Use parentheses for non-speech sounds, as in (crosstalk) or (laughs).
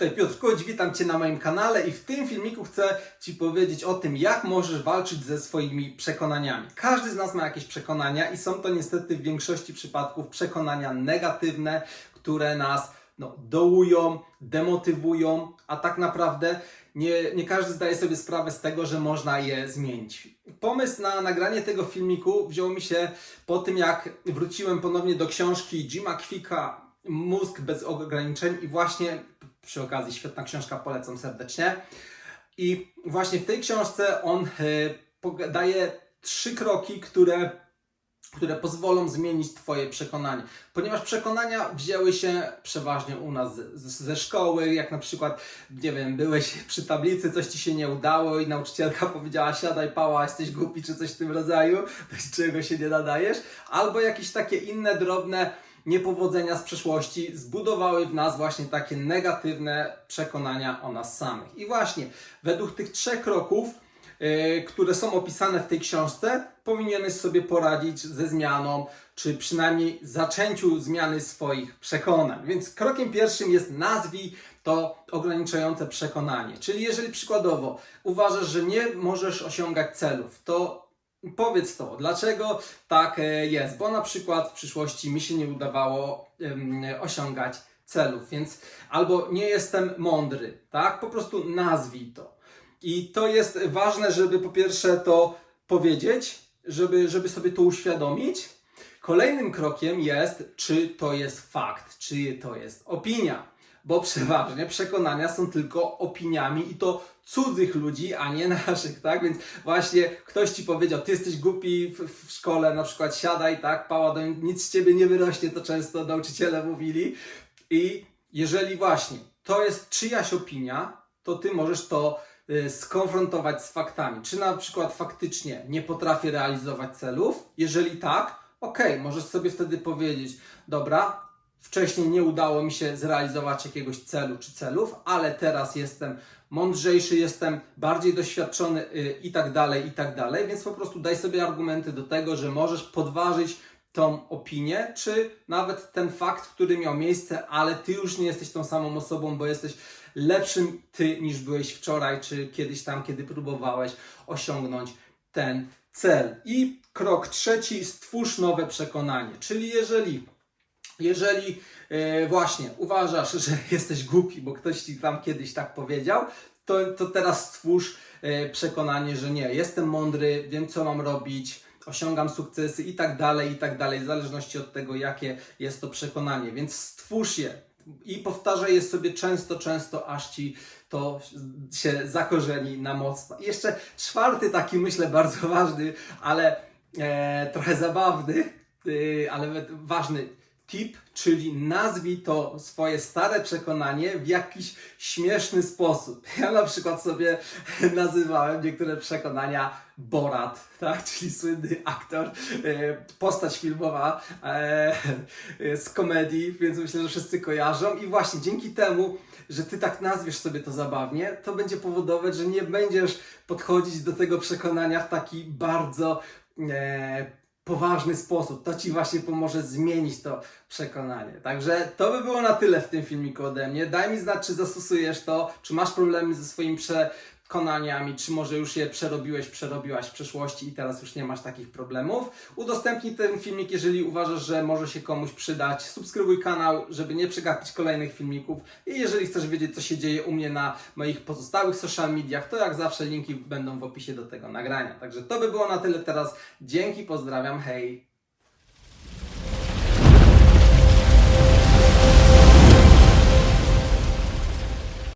tutaj Piotr Koć, witam Cię na moim kanale i w tym filmiku chcę Ci powiedzieć o tym, jak możesz walczyć ze swoimi przekonaniami. Każdy z nas ma jakieś przekonania i są to niestety w większości przypadków przekonania negatywne, które nas no, dołują, demotywują, a tak naprawdę nie, nie każdy zdaje sobie sprawę z tego, że można je zmienić. Pomysł na nagranie tego filmiku wziął mi się po tym, jak wróciłem ponownie do książki Jima Kwika Mózg bez ograniczeń i właśnie przy okazji świetna książka, polecam serdecznie. I właśnie w tej książce on e, daje trzy kroki, które, które pozwolą zmienić Twoje przekonanie. Ponieważ przekonania wzięły się przeważnie u nas ze szkoły, jak na przykład, nie wiem, byłeś przy tablicy, coś Ci się nie udało i nauczycielka (laughs) powiedziała siadaj pała, jesteś głupi, czy coś w tym rodzaju, (laughs) do czego się nie nadajesz, albo jakieś takie inne drobne niepowodzenia z przeszłości zbudowały w nas właśnie takie negatywne przekonania o nas samych. I właśnie według tych trzech kroków, yy, które są opisane w tej książce, powinieneś sobie poradzić ze zmianą, czy przynajmniej zaczęciu zmiany swoich przekonań. Więc krokiem pierwszym jest nazwij to ograniczające przekonanie. Czyli jeżeli przykładowo uważasz, że nie możesz osiągać celów, to Powiedz to, dlaczego tak e, jest? Bo na przykład w przyszłości mi się nie udawało osiągać celów, więc albo nie jestem mądry, tak? Po prostu nazwij to. I to jest ważne, żeby po pierwsze to powiedzieć, żeby, żeby sobie to uświadomić. Kolejnym krokiem jest, czy to jest fakt, czy to jest opinia. Bo przeważnie przekonania są tylko opiniami i to cudzych ludzi, a nie (laughs) naszych, tak? Więc właśnie ktoś ci powiedział, ty jesteś głupi w, w szkole, na przykład siadaj, tak? Pała, nic z ciebie nie wyrośnie, to często nauczyciele mówili. I jeżeli właśnie to jest czyjaś opinia, to ty możesz to y, skonfrontować z faktami. Czy na przykład faktycznie nie potrafię realizować celów? Jeżeli tak, okej, możesz sobie wtedy powiedzieć, dobra, wcześniej nie udało mi się zrealizować jakiegoś celu czy celów, ale teraz jestem mądrzejszy, jestem bardziej doświadczony y, i tak dalej, i tak dalej, więc po prostu daj sobie argumenty do tego, że możesz podważyć tą opinię, czy nawet ten fakt, który miał miejsce, ale ty już nie jesteś tą samą osobą, bo jesteś lepszym ty niż byłeś wczoraj, czy kiedyś tam, kiedy próbowałeś osiągnąć ten cel. I krok trzeci, stwórz nowe przekonanie. Czyli jeżeli jeżeli e, właśnie uważasz, że (laughs) jesteś głupi, bo ktoś ci tam kiedyś tak powiedział, to, to teraz stwórz e, przekonanie, że nie, jestem mądry, wiem co mam robić, osiągam sukcesy i tak dalej, i tak dalej, w zależności od tego, jakie jest to przekonanie. Więc stwórz je i powtarzaj je sobie często, często, aż ci to się zakorzeni na mocno. I jeszcze czwarty taki, myślę, bardzo ważny, ale e, trochę zabawny, e, ale ważny tip, czyli nazwij to swoje stare przekonanie w jakiś śmieszny sposób. Ja na przykład sobie (laughs) nazywałem niektóre przekonania Borat, tak? czyli słynny aktor, e, postać filmowa e, z komedii, więc myślę, że wszyscy kojarzą. I właśnie dzięki temu, że ty tak nazwiesz sobie to zabawnie, to będzie powodować, że nie będziesz podchodzić do tego przekonania w taki bardzo e, poważny sposób. To Ci właśnie pomoże zmienić to przekonanie. Także to by było na tyle w tym filmiku ode mnie. Daj mi znać, czy zastosujesz to, czy masz problemy ze swoimi przekonaniami, czy może już je przerobiłeś, przerobiłaś w przeszłości i teraz już nie masz takich problemów. Udostępnij ten filmik, jeżeli uważasz, że może się komuś przydać. Subskrybuj kanał, żeby nie przegapić kolejnych filmików. I jeżeli chcesz wiedzieć, co się dzieje u mnie na moich pozostałych social mediach, to jak zawsze linki będą w opisie do tego nagrania. Także to by było na tyle teraz. Dzięki, pozdrawiam, hej!